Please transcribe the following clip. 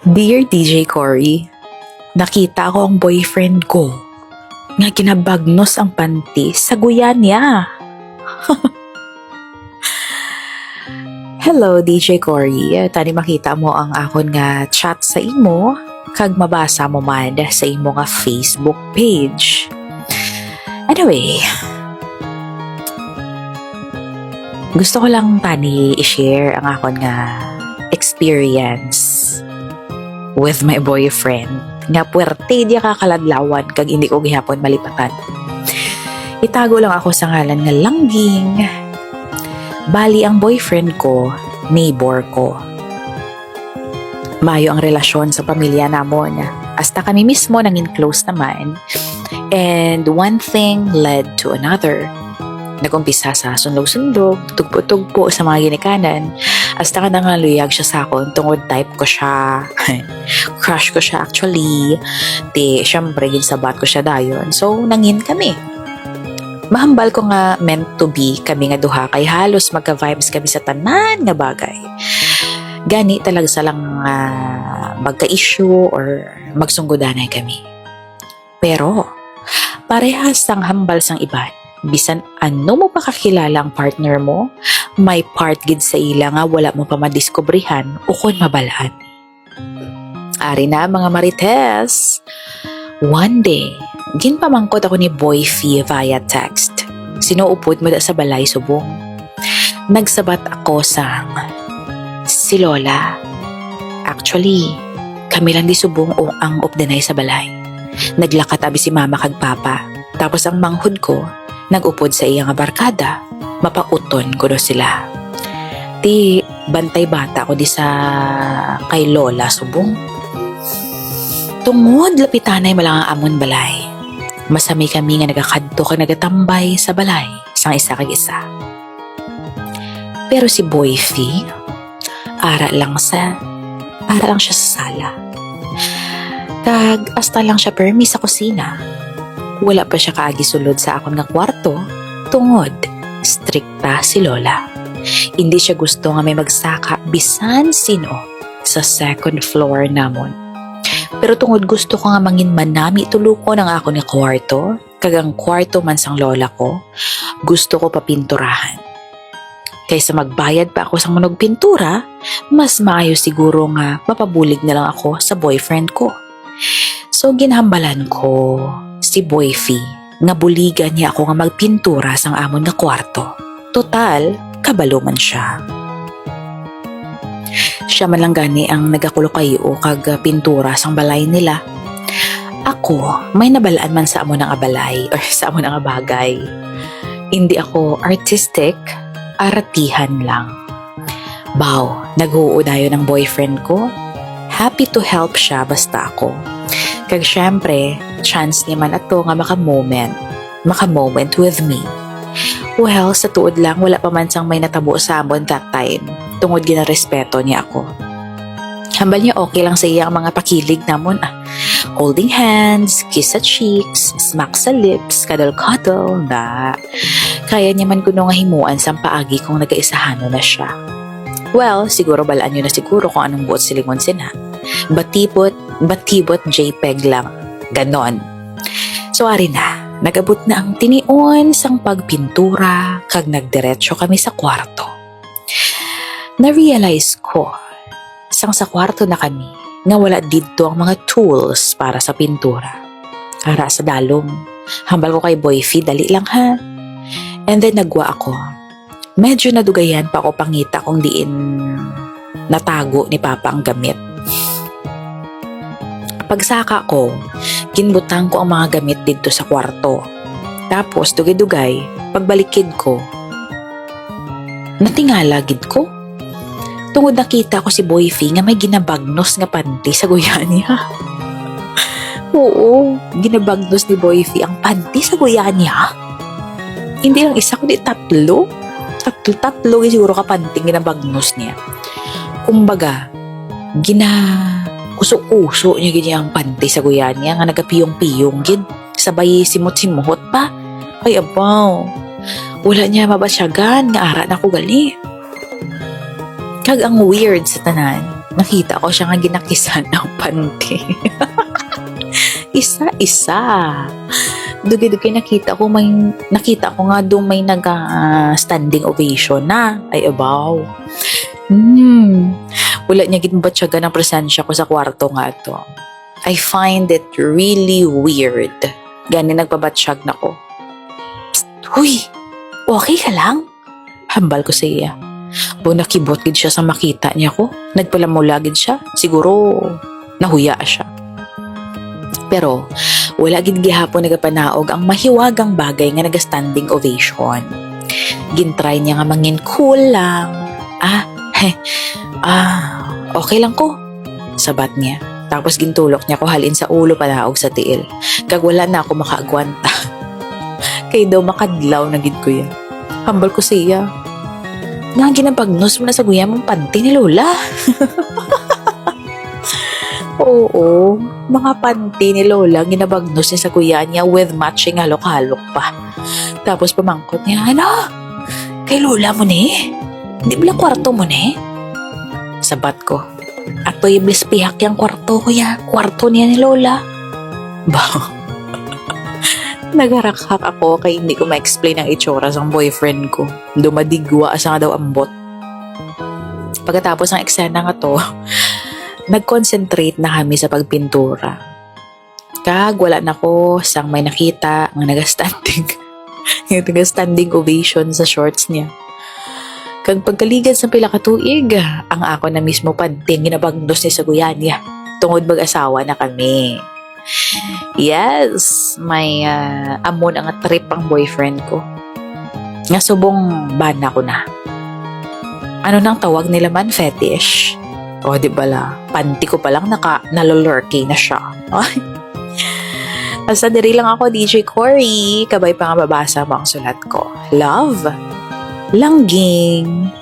Dear DJ Cory, nakita ko ang boyfriend ko nga kinabagnos ang panty sa guya niya. Hello DJ Cory, tani makita mo ang akon nga chat sa imo kag mabasa mo man sa imo nga Facebook page. Anyway, gusto ko lang tani i-share ang akon nga experience with my boyfriend nga puwerte di kakalaglawan kag hindi ko gihapon malipatan. Itago lang ako sa ngalan nga langging. Bali ang boyfriend ko, neighbor ko. Mayo ang relasyon sa pamilya namon. Hasta kami mismo nangin close naman. And one thing led to another. Nagumpisa sa sundog-sundog, tugpo-tugpo sa mga ginikanan. Hasta ka na nga luyag siya sa akon tungod type ko siya. Crush ko siya actually. Di, syempre, sabat ko siya dayon. So, nangin kami. Mahambal ko nga meant to be kami nga duha kay halos magka-vibes kami sa tanan nga bagay. Gani talaga sa lang uh, magka-issue or magsunggudanay kami. Pero, parehas sang hambal sang iban. Bisan ano mo pa kakilala ang partner mo, may part gid sa ila nga wala mo pa madiskubrihan o kon mabalaan. Ari na mga marites. One day, ginpamangkot ako ni Boy Fee via text. Sinuupod mo sa balay subong. Nagsabat ako sa si Lola. Actually, kami lang di subong o ang updanay sa balay. Naglakat abi si mama kag papa. Tapos ang manghud ko, nagupod sa iyang barkada. Mapauton ko sila. Ti bantay bata ko di sa kay Lola subong. Tungod lapitanay malang ang amon balay. Masami kami nga nagakadto ka nagatambay sa balay sang isa kag isa. Pero si Boy Fee, ara lang sa ara lang siya sa sala. Kag asta lang siya permi sa kusina. Wala pa siya kaagi sulod sa akon nga kwarto tungod strikta si Lola. Hindi siya gusto nga may magsaka bisan sino sa second floor namon. Pero tungod gusto ko nga mangin manami tuluko ng ako ni kwarto, kagang kwarto man sang lola ko, gusto ko papinturahan. Kaysa magbayad pa ako sa manog pintura, mas maayo siguro nga mapabulig na lang ako sa boyfriend ko. So ginhambalan ko si Boyfie nga buligan niya ako nga magpintura sang amon nga kwarto. Total, kabalo man siya siya man lang gani ang nagakulo kayo kag pintura sang balay nila. Ako, may nabalaan man sa amo ng abalay or sa amo ng bagay. Hindi ako artistic, aratihan lang. Bow, nag-uudayo ng boyfriend ko. Happy to help siya basta ako. Kag syempre, chance niya man ato nga maka-moment, maka-moment with me. Well, sa tuod lang, wala pa man sang may natabo sa amon that time tungod ginarespeto niya ako. Hambal niya okay lang sa iya ang mga pakilig namon ah. Holding hands, kiss sa cheeks, smack sa lips, cuddle-cuddle, na. Kaya niya man kuno nga himuan sa paagi kung nagaisahano na siya. Well, siguro balaan niyo na siguro kung anong buot silingon sina. Batibot, batibot JPEG lang. Ganon. So, ari na. Nagabot na ang tinion sang pagpintura kag nagdiretso kami sa kwarto na-realize ko sang sa kwarto na kami nga wala dito ang mga tools para sa pintura. Ara sa dalom, hambal ko kay Boyfie, dali lang ha. And then nagwa ako. Medyo nadugayan pa ako pangita kung diin natago ni Papa ang gamit. Pagsaka ko, kinbutang ko ang mga gamit dito sa kwarto. Tapos dugay-dugay, pagbalikid ko, natingala gid ko tungod nakita ko si Boyfie nga may ginabagnos nga panty sa guya niya. Oo, ginabagnos ni Boyfie ang panty sa guya niya. Hindi lang isa kundi tatlo. Tatlo, tatlo siguro ka panty ginabagnos niya. Kumbaga, gina uso-uso niya ganyan ang panty sa guya niya nga nagapiyong-piyong gid. Sabay simot-simot pa. Ay abaw. Wala niya mabasyagan nga ara na ko gali. Kag ang weird sa tanan, nakita ko siya nga ginakisan ng panty. Isa-isa. Dugi-dugi nakita ko may nakita ko nga doon may nag ah, standing ovation na. Ay abaw. Hmm. Wala niya ginbatsaga ng presensya ko sa kwarto nga to. I find it really weird. Gani nagpabatsyag na ko. Psst, huy! Okay ka lang? Hambal ko sa iya. Bu nakibot gid siya sa makita niya ko. Nagpalamula gid siya. Siguro nahuya siya. Pero wala gid gihapon nagapanaog ang mahiwagang bagay nga naga-standing ovation. Gintry niya nga mangin cool lang. Ah, heh, ah, okay lang ko. Sabat niya. Tapos gintulok niya ko halin sa ulo palaog sa tiil. Kag wala na ako makaagwanta. Kay daw makadlaw na gid ko yan. Hambal ko siya. Nga ginapagnos mo na sa guya mong panty ni Lola. Oo, mga panty ni Lola ginabagnos niya sa kuya niya with matching halok-halok pa. Tapos pamangkot niya, ano? Kay Lola mo ni? Di ba kwarto mo ni? Sabat ko. At to iblis pihak yung kwarto kuya. Kwarto niya ni Lola. Ba? Nagarakhak ako kay hindi ko ma-explain ang itsura sa boyfriend ko. Dumadigwa asa nga daw ambot. Pagkatapos ng eksena nga to, nag-concentrate na kami sa pagpintura. Kag wala na ko sang may nakita ang naga-standing yung naga-standing ovation sa shorts niya. Kag pagkaligad sa pila ka tuig, ang ako na mismo panting ginabagnos ni sa guyanya. Tungod mag-asawa na kami. Yes, may ah, amon ang trip ang boyfriend ko. Nga subong bana ko na. Ano nang tawag nila man fetish? O di ba la, panty ko palang naka nalolurky na siya. Basta diri lang ako, DJ Cory. Kabay pa nga babasa mo ang sulat ko. Love. Langging.